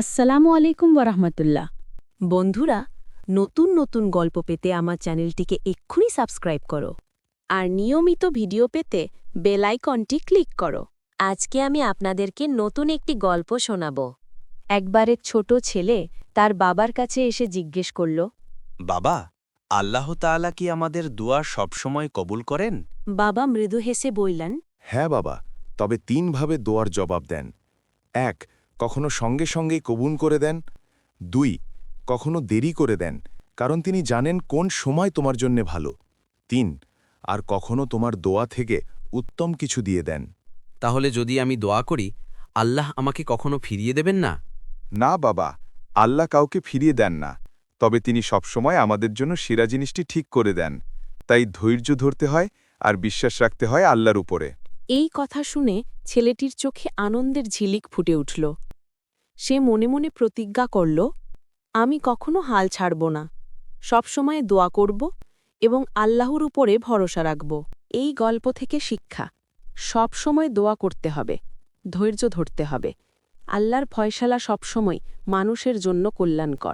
আসসালামু আলাইকুম ওরহমতুল্লাহ বন্ধুরা নতুন নতুন গল্প পেতে আমার চ্যানেলটিকে এক্ষুনি সাবস্ক্রাইব করো। আর নিয়মিত ভিডিও পেতে বেলাইকনটি ক্লিক করো। আজকে আমি আপনাদেরকে নতুন একটি গল্প শোনাব। একবার এক ছোট ছেলে তার বাবার কাছে এসে জিজ্ঞেস করল বাবা আল্লাহ তাআলা কি আমাদের দোয়া সবসময় কবুল করেন? বাবা মৃদু হেসে বললেন হ্যাঁ বাবা তবে তিনভাবে দোয়ার জবাব দেন। এক কখনো সঙ্গে সঙ্গেই কবুল করে দেন। দুই কখনো দেরি করে দেন কারণ তিনি জানেন কোন সময় তোমার জন্যে ভালো। তিন আর কখনো তোমার দোয়া থেকে উত্তম কিছু দিয়ে দেন। তাহলে যদি আমি দোয়া করি আল্লাহ আমাকে কখনো ফিরিয়ে দেবেন না? না বাবা আল্লাহ কাউকে ফিরিয়ে দেন না তবে তিনি সবসময় আমাদের জন্য সেরা জিনিসটি ঠিক করে দেন। তাই ধৈর্য ধরতে হয় আর বিশ্বাস রাখতে হয় আল্লাহর উপরে। এই কথা শুনে ছেলেটির চোখে আনন্দের ঝিলিক ফুটে উঠল। সে মনে মনে প্রতিজ্ঞা করল, আমি কখনো হাল ছাড়ব না। সবসময় দোয়া করব এবং আল্লাহর উপরে ভরসা রাখব। এই গল্প থেকে শিক্ষা সবসময় দোয়া করতে হবে, ধৈর্য ধরতে হবে। আল্লাহর ফয়সালা সবসময় মানুষের জন্য কল্যাণকর।